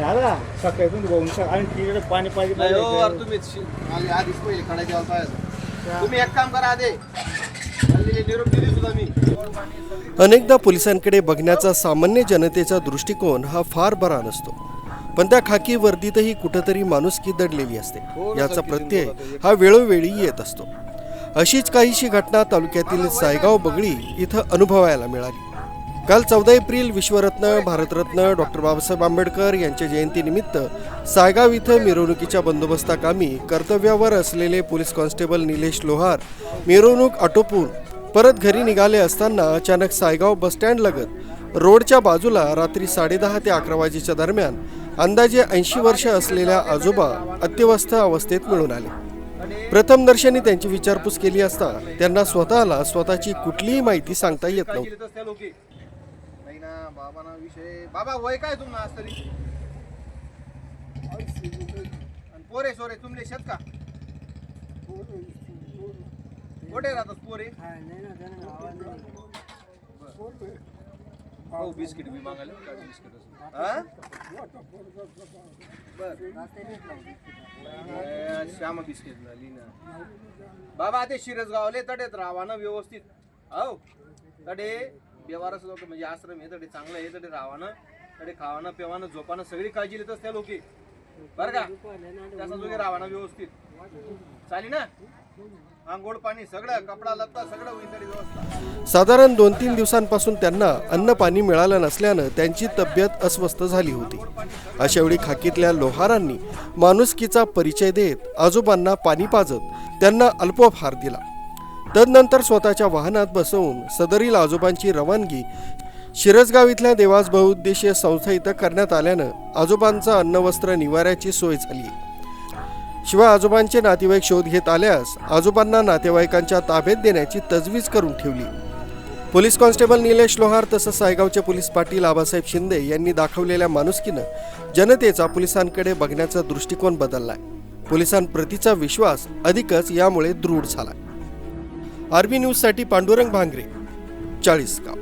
दादा सकाळी पण बघून सक- आणि तिकडे पाणी पाहिजे नाही हो शि- आधीच पहिले कडा जेवायला पाहिजे. तुम्ही एक काम करा आधे. हल्ली निरोप दिली सुद्धा मी. अनेकदा पोलिसांकडे बघण्याचा सामान्य जनतेचा दृष्टिकोन हा फार बरा नसतो. पण त्या खाकी वर्दीतही कुठंतरी माणुसकी दडलेली असते. याचा प्रत्यय हा वेळोवेळी येत असतो. अशीच काहीशी घटना तालुक्यातील सायगाव बगळी इथं अनुभवायला मिळाली. काल चौदा एप्रिल विश्वरत्न भारतरत्न डॉक्टर बाबासाहेब आंबेडकर यांच्या जयंतीनिमित्त सायगाव इथं मिरवणुकीच्या बंदोबस्ताकामी कर्तव्यावर असलेले पोलीस कॉन्स्टेबल निलेश लोहार मिरवणूक आटोपून परत घरी निघाले असताना अचानक सायगाव बसस्टँडलगत रोडच्या बाजूला रात्री साडेदहा ते अकरा वाजेच्या दरम्यान अंदाजे ऐंशी वर्ष असलेल्या आजोबा अत्यवस्थ अवस्थेत मिळून आले. प्रथम दर्शनी त्यांची विचारपूस केली असता त्यांना स्वतःला स्वतःची कुठलीही माहिती सांगता येत नव्हती. नाही ना बाबा ना विषय. बाबा वय काय तुम्हाला आज तरी? आणि पोरे सोरे तुमले शेत का? कुठे राहतात पोरे हो बिस्किट बी मागायला काय बिस्किट? बर. श्यामा बिस्किट झाली ना. बाबा ते शिरसगावले तडेत राहा ना व्यवस्थित. हो तडे. व्यवहारच लोक म्हणजे आश्रम हे तरी चांगलं आहे तरी राहावं तरी खावानं पिवानं झोपानं सगळी काळजी घेतच त्या लोके. बरं का? त्याचा जोगे राहावं व्यवस्थित. चाली ना? आंघोळ पाणी सगळं कपडा लत्ता सगळं होईल तरी व्यवस्था साधारण दोन तीन दिवसांपासून त्यांना अन्न पाणी मिळालं नसल्यानं त्यांची तब्येत अस्वस्थ झाली होती. अशावेळी खाकीतल्या लोहारांनी माणुसकीचा परिचय देत आजोबांना पाणी पाजत त्यांना अल्पोपहार दिला. तदनंतर स्वतःच्या वाहनात बसवून सदरील आजोबांची रवानगी शिरसगाव इथल्या देवास बहुउद्देशीय संस्था इथं करण्यात आल्यानं आजोबांचं अन्न वस्त्र निवाऱ्याची सोय झाली. शिवाय आजोबांचे नातेवाईक शोध घेत आल्यास आजोबांना नातेवाईकांच्या ताब्यात देण्याची तजवीज करून ठेवली. पोलीस कॉन्स्टेबल निलेश लोहार तसंच सायगावचे पोलीस पाटील आबासाहेब शिंदे यांनी दाखवलेल्या माणुसकीनं जनतेचा पोलिसांकडे बघण्याचा दृष्टिकोन बदललाय. पोलिसांप्रतीचा विश्वास अधिकच यामुळे दृढ झाला आरबी न्यूजसाठी पांडुरंग भांगरे चाळीसगाव.